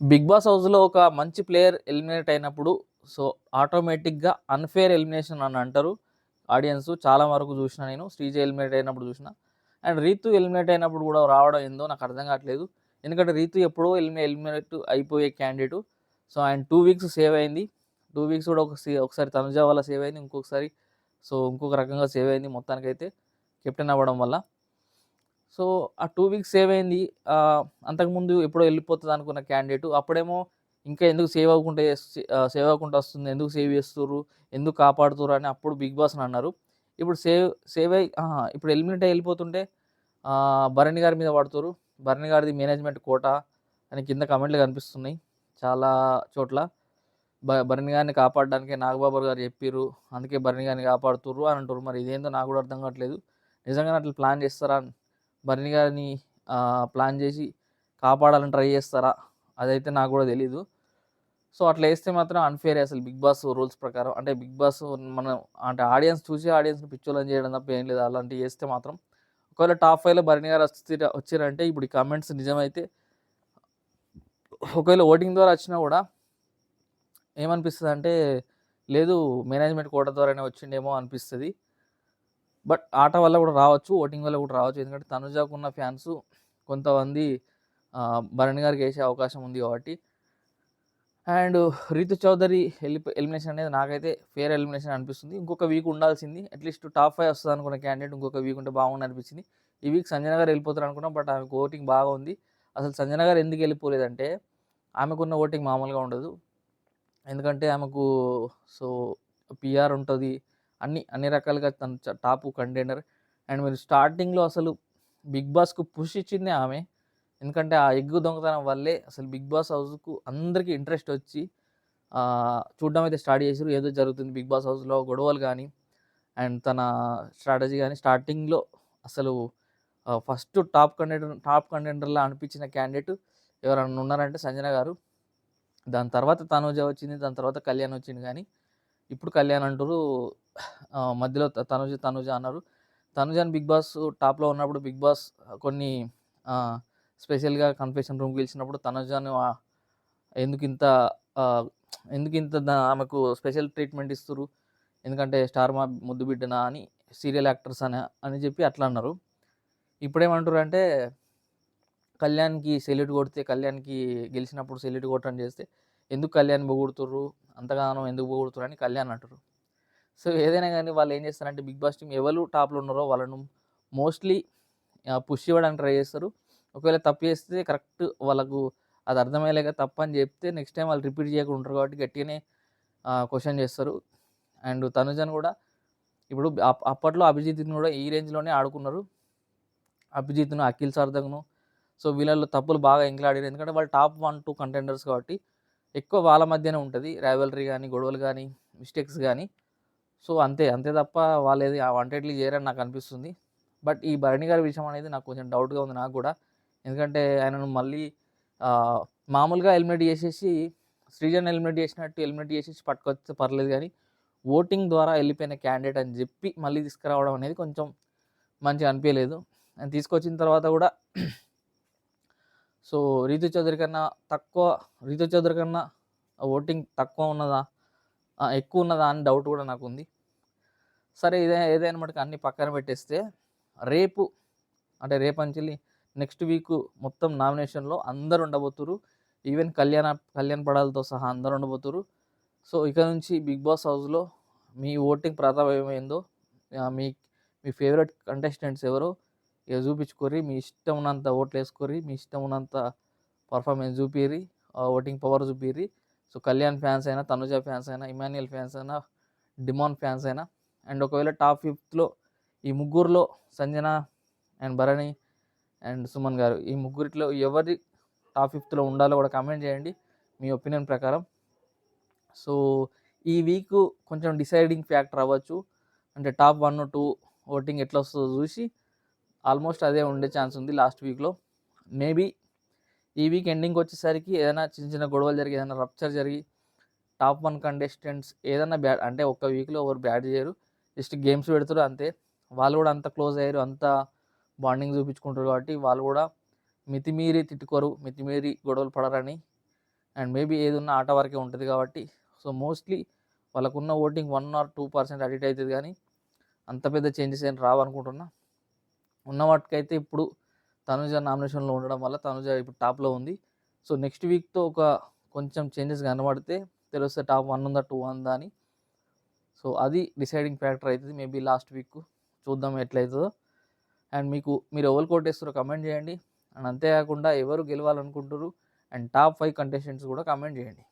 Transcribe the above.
Big boss హౌస్‌లో ఒక మంచి ప్లేయర్ ఎలిమినేట్ అయినప్పుడు సో, ఆటోమేటిక్‌గా అన్ఫేర్ ఎలిమినేషన్ అని అంటారు ఆడియన్స్. చాలా వరకు చూసిన నేను. శ్రీజ ఎలిమినేట్ అయినప్పుడు చూసిన అండ్ రీతు ఎలిమినేట్ అయినప్పుడు కూడా రావడం ఏందో నాకు అర్థం కావట్లేదు. ఎందుకంటే రీతు ఎప్పుడో ఎలిమి ఎలిమినేట్ అయిపోయే candidate so, and two weeks save అయింది. టూ వీక్స్ కూడా ఒక ఒకసారి తనుజ వల్ల సేవ్ అయింది. ఇంకొకసారి సో, ఇంకొక రకంగా సేవ్ అయింది మొత్తానికైతే కెప్టెన్ అవ్వడం వల్ల. సో, ఆ టూ వీక్స్ సేవ్ అయింది. అంతకుముందు ఎప్పుడో వెళ్ళిపోతుంది అనుకున్న క్యాండిడేట్ అప్పుడేమో ఇంకా ఎందుకు సేవ్ అవ్వకుండా సేవ్ అవ్వకుండా వస్తుంది. ఎందుకు సేవ్ చేస్తుర్రు? ఎందుకు కాపాడుతుర్రు? అని అప్పుడు బిగ్ బాస్‌ని అన్నారు. ఇప్పుడు సేవ్ సేవ్ అయ్యి ఇప్పుడు ఎలిమినేట్ అయ్యి వెళ్ళిపోతుంటే భరణి గారి మీద పడుతుర్రు. భరణి గారిది మేనేజ్మెంట్ కోట అని కింద కమెంట్లు కనిపిస్తున్నాయి చాలా చోట్ల. భ భరణి గారిని కాపాడడానికి నాగబాబు గారు చెప్పిర్రు. అందుకే భరణి గారిని కాపాడుతుర్రు అని అంటారు మరి ఇదేందో నాకు కూడా అర్థం కావట్లేదు. నిజంగానే అట్లా ప్లాన్ చేస్తారా? అని భరణి గారిని ప్లాన్ చేసి కాపాడాలని ట్రై చేస్తారా? అదైతే నాకు కూడా తెలీదు. సో, అట్లా వేస్తే మాత్రం అన్ఫేర్ అసలు బిగ్ బాస్ రూల్స్ ప్రకారం. అంటే బిగ్ బాస్ మనం అంటే ఆడియన్స్ చూసి ఆడియన్స్‌ని పిచ్చోలని చేయడం తప్ప ఏం లేదు. అలాంటివి చేస్తే మాత్రం. ఒకవేళ టాప్ ఫైవ్లో భరణి గారు వస్తిర వచ్చారంటే ఇప్పుడు ఈ కామెంట్స్ నిజమైతే ఒకవేళ ఓటింగ్ ద్వారా వచ్చినా కూడా ఏమనిపిస్తుంది అంటే లేదు మేనేజ్మెంట్ కోట ద్వారానే వచ్చిండేమో అనిపిస్తుంది బట్ ఆట వల్ల కూడా రావచ్చు. ఓటింగ్ వల్ల కూడా రావచ్చు. ఎందుకంటే తనుజకున్న ఫ్యాన్స్ కొంతమంది భరణ్ భరణి గారికి వేసే అవకాశం ఉంది కాబట్టి. అండ్ రీతు చౌదరి ఎలి ఎలిమినేషన్ అనేది నాకైతే ఫేర్ ఎలిమినేషన్ అనిపిస్తుంది. ఇంకొక వీక్ ఉండాల్సింది. అట్‌లీస్ట్ టాప్ ఫైవ్ వస్తుంది అనుకున్న క్యాండిడేట్ ఇంకొక వీక్ ఉంటే బాగుంది అనిపించింది. ఈ వీక్ సంజన గారు వెళ్ళిపోతారు అనుకున్నా. బట్ ఆమెకు ఓటింగ్ బాగా ఉంది. అసలు సంజన గారు ఎందుకు వెళ్ళిపోలేదంటే ఆమెకున్న ఓటింగ్ మామూలుగా ఉండదు. ఎందుకంటే ఆమెకు సో, పిఆర్ ఉంటుంది అన్ని అన్ని రకాలుగా తన చ టాప్ కంటెండర్. అండ్ మీరు స్టార్టింగ్‌లో అసలు బిగ్ బాస్‌కు పుష్ ఇచ్చిందే ఆమె. ఎందుకంటే ఆ ఎగ్గు దొంగతనం వల్లే అసలు బిగ్ బాస్ హౌస్‌కు అందరికీ ఇంట్రెస్ట్ వచ్చి చూడడం అయితే స్టార్ట్ చేశారు ఏదో జరుగుతుంది బిగ్ బాస్ హౌస్‌లో గొడవలు కానీ అండ్ తన స్ట్రాటజీ కానీ స్టార్టింగ్‌లో అసలు ఫస్ట్ టాప్ కంటెండర్ టాప్ కంటెండర్‌లా అనిపించిన క్యాండిడేట్ ఎవరైనా ఉన్నారంటే సంజన గారు. దాని తర్వాత తనూజ వచ్చింది. దాని తర్వాత కళ్యాణ్ వచ్చిండు కానీ ఇప్పుడు కళ్యాణ్ అంటారు మధ్యలో తనుజ, తనుజ అన్నారు. తనుజని బిగ్ బాస్ టాప్‌లో ఉన్నప్పుడు బిగ్ బాస్ కొన్ని స్పెషల్‌గా కన్ఫెషన్ రూమ్‌కి గెలిచినప్పుడు తనుజను అని ఎందుకు ఇంత ఎందుకు ఇంత ఆమెకు స్పెషల్ ట్రీట్మెంట్ ఇస్తుర్రు? ఎందుకంటే స్టార్ మా ముద్దు బిడ్డనా అని సీరియల్ యాక్టర్స్ అని అని చెప్పి అట్లా అన్నారు. ఇప్పుడేమంటుర్రంటే కళ్యాణ్‌కి సెల్యూట్ కొడితే కళ్యాణ్‌కి గెలిచినప్పుడు సెల్యూట్ కొట్టని చేస్తే ఎందుకు కళ్యాణ్ పొగుడుతుర్రు? అంతగానం ఎందుకు పొగుడుతురు అని కళ్యాణ్ అంటారు సో, ఏదైనా కానీ వాళ్ళు ఏం చేస్తారంటే బిగ్ బాస్ టీమ్ ఎవరు టాప్‌లో ఉన్నారో వాళ్ళను మోస్ట్‌లీ పుష్ ఇవ్వడానికి ట్రై చేస్తారు. ఒకవేళ తప్పు చేస్తే కరెక్ట్ వాళ్ళకు అది అర్థమయ్యేలాగా అని చెప్తే నెక్స్ట్ టైం వాళ్ళు రిపీట్ చేయకుండా ఉంటారు కాబట్టి గట్టిగానే క్వశ్చన్ చేస్తారు. అండ్ తనుజను కూడా ఇప్పుడు అప్పట్లో అభిజిత్‌ని కూడా ఈ రేంజ్‌లోనే ఆడుకున్నారు. అభిజిత్‌ను, అఖిల్ సార్థక్‌ను సో, వీళ్ళల్లో తప్పులు బాగా ఎంకలాడారు ఎందుకంటే వాళ్ళు టాప్ 1, 2 కంటెండర్స్ కాబట్టి ఎక్కువ వాళ్ళ మధ్యనే ఉంటుంది రైవలరీ కానీ గొడవలు కానీ మిస్టేక్స్ కానీ సో, అంతే. అంతే తప్ప వాళ్ళేది వాంటెడ్‌లీ చేయరని నాకు అనిపిస్తుంది. బట్ ఈ భరణి గారి విషయం అనేది నాకు కొంచెం డౌట్‌గా ఉంది నాకు కూడా. ఎందుకంటే ఆయనను మళ్ళీ మామూలుగా ఎలిమినేట్ చేసేసి సృజన్ ఎలిమినేట్ చేసినట్టు ఎలిమినేట్ చేసేసి పట్టుకొస్తే పర్లేదు కానీ ఓటింగ్ ద్వారా వెళ్ళిపోయిన క్యాండిడేట్ అని చెప్పి మళ్ళీ తీసుకురావడం అనేది కొంచెం మంచిగా అనిపించలేదు తీసుకొచ్చిన తర్వాత కూడా సో, రీతు చౌదరి కన్నా తక్కువ రీతు చౌదరి కన్నా ఓటింగ్ తక్కువ ఉన్నదా? ఎక్కువ ఉన్నదా? అని డౌట్ కూడా నాకు ఉంది సరే ఇదే ఏదైనా మటుకు అన్ని పక్కన పెట్టేస్తే రేపు అంటే రేపంచెల్లి నెక్స్ట్ వీక్ మొత్తం నామినేషన్‌లో అందరు ఉండబోతుర్రు. ఈవెన్ కళ్యాణ కళ్యాణ్ పడాలతో సహా అందరూ ఉండబోతుర్రు. సో, ఇక నుంచి బిగ్ బాస్ హౌస్‌లో మీ ఓటింగ్ ప్రభావం ఏందో మీ మీ ఫేవరెట్ కంటెస్టెంట్స్ ఎవరో ఇక చూపించుకోర్రి. మీ ఇష్టం ఉన్నంత ఓట్లు వేసుకోరి మీ ఇష్టం ఉన్నంత పర్ఫార్మెన్స్ చూపియ్యిర్రి. ఓటింగ్ పవర్ చూపిరి సో, కళ్యాణ్ ఫ్యాన్స్ అయినా, తనుజ ఫ్యాన్స్ అయినా, ఇమాన్యుయల్ ఫ్యాన్స్ అయినా, డిమాన్ ఫ్యాన్స్ అయినా అండ్ ఒకవేళ టాప్ ఫిఫ్త్లో ఈ ముగ్గురిలో సంజన అండ్ భరణి అండ్ సుమన్ గారు ఈ ముగ్గురిట్లో ఎవరి టాప్ ఫిఫ్త్లో ఉండాలో కూడా కామెంట్ చేయండి. మీ ఒపీనియన్ ప్రకారం. సో, ఈ వీకు కొంచెం డిసైడింగ్ ఫ్యాక్టర్ అవ్వచ్చు. అంటే టాప్ 1, 2 ఓటింగ్ ఎట్లా వస్తుందో చూసి ఆల్మోస్ట్ అదే ఉండే ఛాన్స్ ఉంది లాస్ట్ వీక్‌లో. మేబీ ఈ వీక్ ఎండింగ్‌కి వచ్చేసరికి ఏదైనా చిన్న చిన్న గొడవలు జరిగి, ఏదైనా రప్చర్ జరిగి టాప్ వన్ కంటెస్టెంట్స్ ఏదైనా బ్యాడ్ అంటే ఒక్క వీక్‌లో ఎవరు బ్యాడ్ చేయరు. జస్ట్ గేమ్స్ పెడతారు అంతే. వాళ్ళు కూడా అంత క్లోజ్ అయ్యారు. అంత బాండింగ్ చూపించుకుంటారు కాబట్టి వాళ్ళు కూడా మితిమీరి తిట్టుకోరు. మితిమీరి గొడవలు పడరని అండ్ మేబీ ఏదున్నా ఆట వరకే ఉంటుంది కాబట్టి సో మోస్ట్లీ వాళ్ళకున్న voting one or two percent audit అవుతుంది కానీ అంత పెద్ద చేంజెస్ ఏం రావనుకుంటున్నా ఉన్న వాటికైతే ఇప్పుడు తనుజ నామినేషన్లో ఉండడం వల్ల తనుజ ఇప్పుడు టాప్లో ఉంది. సో నెక్స్ట్ వీక్తో ఒక కొంచెం చేంజెస్ కనబడితే తెలుస్తే టాప్ వన్ ఉందా టూ ఉందా అని. సో అది డిసైడింగ్ ఫ్యాక్టర్ అవుతుంది మేబీ లాస్ట్ వీక్ చూద్దాం ఎట్లయితుందో. అండ్ మీకు మీరు ఎవరు కోటేస్తారో కమెంట్ చేయండి. అండ్ అంతేకాకుండా ఎవరు గెలవాలనుకుంటారు అండ్ టాప్ ఫైవ్ కంటెస్టెంట్స్ కూడా కమెంట్ చేయండి.